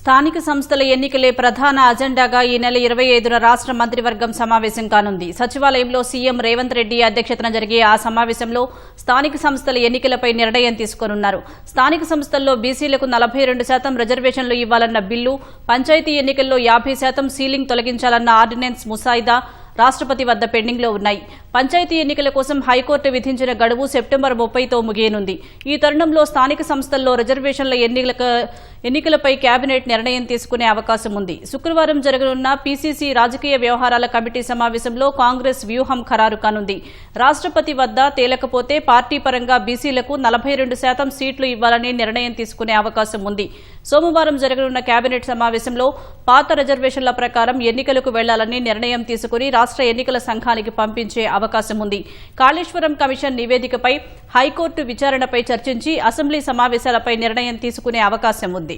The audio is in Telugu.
స్థానిక సంస్థల ఎన్నికలే ప్రధాన అజెండాగా ఈ నెల ఇరవై ఐదున రాష్ట్ర మంత్రివర్గం సమావేశం కానుంది. సచివాలయంలో సీఎం రేవంత్ రెడ్డి అధ్యక్షతన జరిగే ఆ సమావేశంలో స్థానిక సంస్థల ఎన్నికలపై నిర్ణయం తీసుకోనున్నారు. స్థానిక సంస్థల్లో బీసీలకు నలభై రెండు శాతం రిజర్వేషన్లు ఇవ్వాలన్న బిల్లు పంచాయతీ ఎన్నికల్లో యాభై శాతం సీలింగ్ తొలగించాలన్న ఆర్డినెన్స్ ముసాయిదా రాష్ట్రపతి వద్ద పెండింగ్లో ఉన్నాయి. పంచాయతీ ఎన్నికల కోసం హైకోర్టు విధించిన గడువు సెప్టెంబర్ ముప్పైతో ముగియనుంది. ఈ తరుణంలో స్థానిక సంస్థల్లో రిజర్వేషన్ల ఎన్నికల ఎన్నికలపై కేబినెట్ నిర్ణయం తీసుకునే అవకాశం ఉంది. శుక్రవారం జరగనున్న పీసీసీ రాజకీయ వ్యవహారాల కమిటీ సమావేశంలో కాంగ్రెస్ వ్యూహం ఖరారు కానుంది. రాష్ట్రపతి వద్ద తేలకపోతే పార్టీ పరంగా బీసీలకు నలభై రెండు శాతం సీట్లు ఇవ్వాలని నిర్ణయం తీసుకునే అవకాశం ఉంది. సోమవారం జరగనున్న కేబినెట్ సమావేశంలో పాత రిజర్వేషన్ల ప్రకారం ఎన్నికలకు వెళ్ళాలని నిర్ణయం తీసుకుని రాష్ట్ర ఎన్నికల సంఘానికి పంపించే అవకాశం ఉంది. కాళేశ్వరం కమిషన్ నివేదికపై హైకోర్టు విచారణపై చర్చించి అసెంబ్లీ సమావేశాలపై నిర్ణయం తీసుకునే అవకాశం ఉంది.